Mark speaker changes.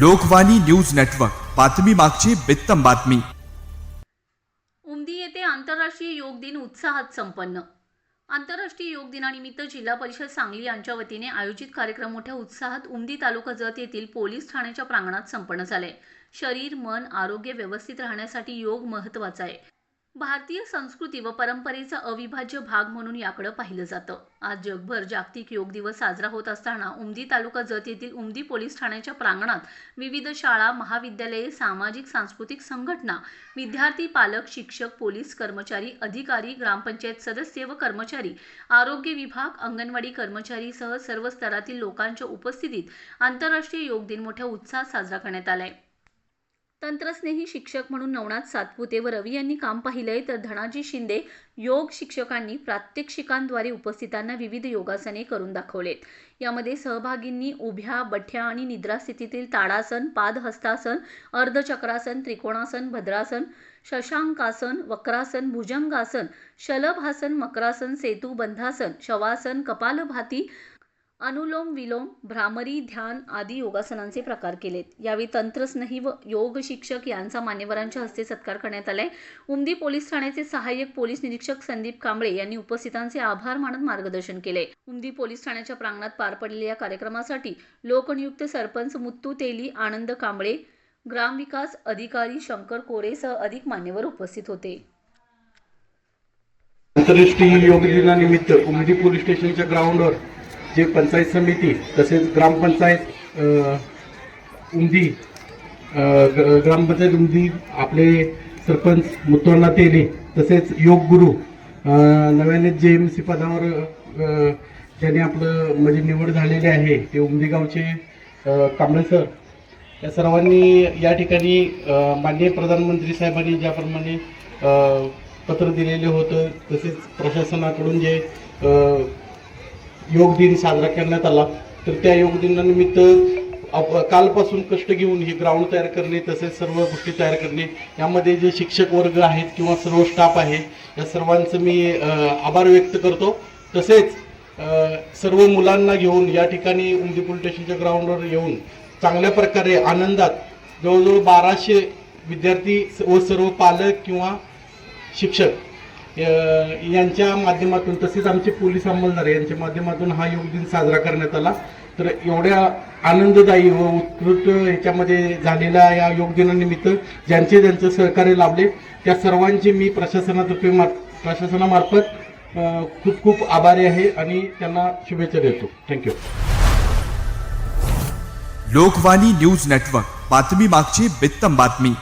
Speaker 1: Lokvani news network बातमी मागची बित्तम बातमी.
Speaker 2: उमदी येथे आंतरराष्ट्रीय योग दिन उत्साहात संपन्न. आंतरराष्ट्रीय योग दिनानिमित्त जिल्हा परिषद सांगली यांच्या वतीने आयोजित कार्यक्रम मोठ्या उत्साहात उमदी तालुका जत येथील पोलीस ठाण्याच्या प्रांगणात संपन्न झाले. शरीर मन आरोग्य व्यवस्थित राहण्यासाठी योग महत्त्वाचा आहे. भारतीय संस्कृती व परंपरेचा अविभाज्य भाग म्हणून याकडे पाहिलं जातं. आज जगभर जागतिक योग दिवस साजरा होत असताना उमदी तालुका जत येथील उमदी पोलीस ठाण्याच्या प्रांगणात विविध शाळा महाविद्यालये सामाजिक सांस्कृतिक संघटना विद्यार्थी पालक शिक्षक पोलीस कर्मचारी अधिकारी ग्रामपंचायत सदस्य व कर्मचारी आरोग्य विभाग अंगणवाडी कर्मचारीसह सर्व स्तरातील लोकांच्या उपस्थितीत आंतरराष्ट्रीय योग दिन मोठ्या उत्साहात साजरा करण्यात आलाय. तंत्रस्नेही शिक्षक म्हणून नवनाथ सातपुते व रवी यांनी काम पाहिलंय तर धनाजी शिंदे योग शिक्षकांनी प्रात्यक्षिकांद्वारे उपस्थितांना विविध योगासने करून दाखवलेत. यामध्ये सहभागींनी उभ्या बठ्या आणि निद्रास्थितीतील ताडासन पादहस्तासन अर्धचक्रासन त्रिकोणासन भद्रासन शशांकासन वक्रासन भुजंगासन शलभासन मकरासन सेतू बंधासन शवासन कपालभाती अनुलोम विलोम भ्रामरी ध्यान आदी योगासनांचे प्रकार केलेत. यावेळी तंत्रस्नेही व योग शिक्षक यांचा मान्यवरांच्या हस्ते सत्कार करण्यात आलाय. उमदी पोलीस ठाण्याचे सहाय्यक पोलीस निरीक्षक संदीप कांबळे यांनी उपस्थितांचे आभार मानत मार्गदर्शन केले. उमदी पोलीस ठाण्याच्या प्रांगणात पार पडलेल्या या कार्यक्रमासाठी लोकनियुक्त सरपंच मुत्तू तेली आनंद कांबळे ग्रामविकास अधिकारी शंकर कोरेसह अधिक मान्यवर उपस्थित होते.
Speaker 3: आंतरराष्ट्रीय योग दिनानिमित्त उमदी पोलीस स्टेशनच्या ग्राउंडवर जे पंचायत समिती तसेच ग्रामपंचायत उंदी उमदी ग- ग्रामपंचायत उमदी आपले सरपंच मुत्तवण्णा तेले तसेच योग गुरु नव्याने जे एम सी पदावर ज्याने आपलं म्हणजे निवड झालेली आहे ते उमदी गावचे कांबळे सर या सर्वांनी या ठिकाणी माननीय प्रधानमंत्री साहेबांनी ज्याप्रमाणे पत्र दिलेले होतं तसेच प्रशासनाकडून जे योग दिन साजरा करण्यात आला. तर त्या योग दिनानिमित्त आप- कालपासून कष्ट घेऊन हे ग्राउंड तयार करणे तसेच सर्व गोष्टी तयार करणे. यामध्ये जे शिक्षक वर्ग आहेत किंवा सर्व स्टाफ आहे या सर्वांचं मी आभार व्यक्त करतो. तसेच सर्व मुलांना घेऊन या ठिकाणी उमदी पोलीस स्टेशनच्या ग्राउंडवर येऊन चांगल्या प्रकारे आनंदात जवळजवळ बाराशे विद्यार्थी व सर्व पालक किंवा शिक्षक यांच्या माध्यमातून तसेच आमचे पोलीस अंमलदार यांच्या माध्यमातून हा योग दिन साजरा करण्यात आला. तर एवढ्या आनंददायी व उत्कृष्ट याच्यामध्ये झालेल्या या योग दिनानिमित्त ज्यांचे ज्यांचं सहकार्य लाभले त्या सर्वांचे मी प्रशासनातर्फे मार प्रशासनामार्फत खूप खूप आभारी आहे आणि त्यांना शुभेच्छा देतो. थँक्यू
Speaker 1: लोकवाणी न्यूज नेटवर्क बातमी मागची बित्तम बातमी.